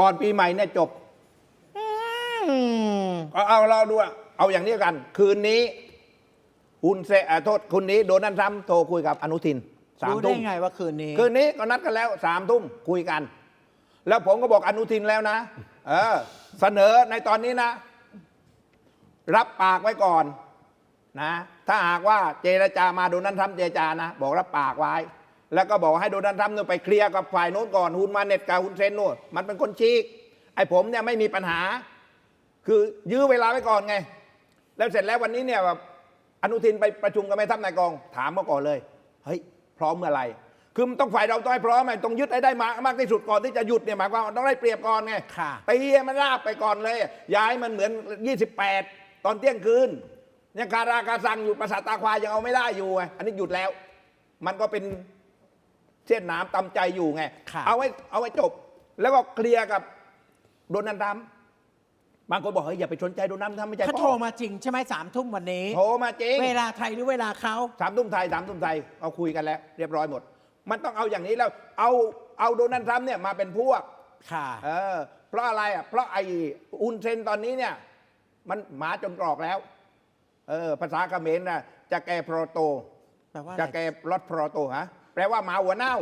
ก่อนปีใหม่เนี่ยจบอืมเอาเอาเราดูอะเอาอย่างนี้กัน คืนนี้อุนเซอ่าโทษคืนนี้โดนัลด์ทรัมป์โทรคุยกับอนุทินสามรู้ได้ทุ่ม ไงว่าคืนนี้ คืนนี้ก็นัดกันแล้วสามทุ่มคุยกัน แล้วผมก็บอกอนุทินแล้วนะ เออ เสนอในตอนนี้นะ รับปากไว้ก่อนนะ ถ้าหากว่าเจรจามาโดนัลด์ทรัมป์เจรจานะ บอกรับปากไว้ แล้วก็บอกให้โดนัลด์ทรัมป์เนี่ยไปเคลียร์กับฝ่ายโน้นก่อนฮุนมาเน็ตกับฮุนเซนนู่นมันเป็นคนชี้ไอ้ผมเนี่ยไม่มีปัญหา คือยื้อเวลาไว้ก่อนไง แล้วเสร็จแล้ววันนี้เนี่ยแบบอนุทินไปประชุมกับแม่ทัพนายกอง ถามมาก่อนเลยเฮ้ยพร้อมเมื่อไหร่คือมันต้องฝ่ายเราต้องให้พร้อมไงต้องยึดให้ได้มากมากที่สุดก่อนที่จะหยุดเนี่ยหมายความว่าต้องได้เปรียบก่อนไงค่ะตีให้มันราบไปก่อนเลยย้ายมันเหมือน 28 ตอนเที่ยงคืนยังคาราคาซังอยู่ประสาทตาควายยังเอาไม่ได้อยู่ไงอันนี้หยุดแล้ว มันก็เป็น เส้นหน้ำตำใจอยู่ไงค่ะเอาไว้เอาไว้จบ แล้วก็เคลียร์กับโดนัลด์ทรัมป์บางคนบอกเฮ้ยอย่าไปสนใจโดนัลด์ทรัมป์ไม่ใช่เขาพ่อโทรมาจริงใช่ไหมสามทุ่มวันนี้ โทรมาจริง เวลาไทยหรือเวลาเขา สามทุ่มไทยสามทุ่มไทยเอาคุยกันแล้ว เรียบร้อยหมด มันต้องเอาอย่างนี้แล้วเอาเอาโดนัลด์ทรัมป์เนี่ยมาเป็นพวก ค่ะ เออ เพราะอะไรอะเพราะไอ้อุนเซนตอนนี้เนี่ย มันหมาจนกรอกแล้ว เออ ภาษาเขมรนะจะแกโปรโต แปลว่าจะอะไรแกรถโปรโตฮะ แปลว่าหมาหัวเน่า